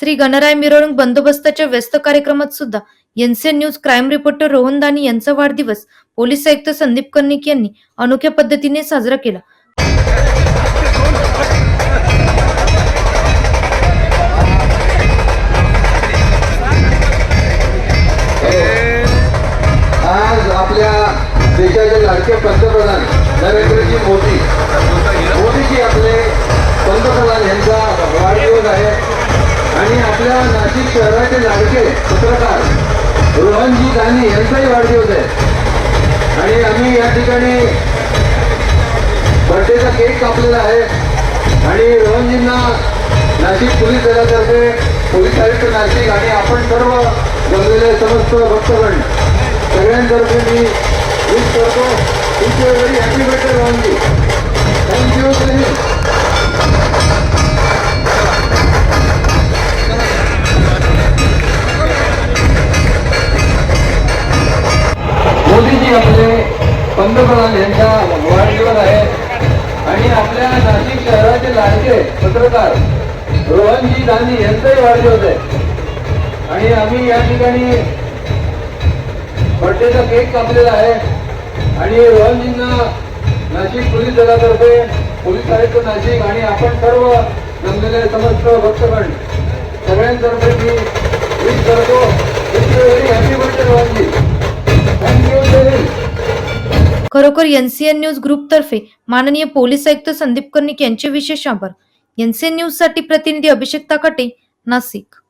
श्री गणराय मिरवणूक बंदोबस्ताच्या व्यस्त कार्यक्रमात सुद्धा NCN news crime reporter Rohan Dani यांचा वाढदिवस पोलीस आयुक्त संदीप कर्णिक यांनी अनोख्या पद्धतीने साजरा केला. आज आपल्या देशाचे लाडके पंतप्रधान नरेंद्रजी मोदी आपल्या नाशिक शहराचे लाडके पत्रकार रोहनजी दानी यांचाही वाढदिवस आहे. आणि आम्ही या ठिकाणी बर्थडेचा केक कापलेला आहे. आणि रोहनजींना नाशिक पोलीस दलातर्फे पोलीस आयुक्त नाशिक आणि आपण सर्व जमलेले समस्त भक्तगण सगळ्यांतर्फे मी विश करतो. तुमचे वेळी हॅपी बर्थडे रोहनजी. मोदीजी आपले पंतप्रधान यांच्या वाढदिवस आहे. आणि आपल्या नाशिक शहराचे लाडके पत्रकार रोहनजी गांधी यांचाही वाढदिवस आहे. आणि आम्ही या ठिकाणी बर्थडेचा केक कापलेला आहे. आणि रोहनजींना नाशिक पोलीस दलातर्फे पोलीस आयुक्त नाशिक आणि आपण सर्व जमलेले समस्त भक्तगण सगळ्यांतर्फे मी विश करतो. Happy birthday Rohanji. खरोखर एनसीएन न्यूज ग्रुपतर्फे माननीय पोलीस आयुक्त संदीप कर्णिक यांचे विशेष आभार. एनसीएन न्यूजसाठी प्रतिनिधी अभिषेक ताकाटे नाशिक.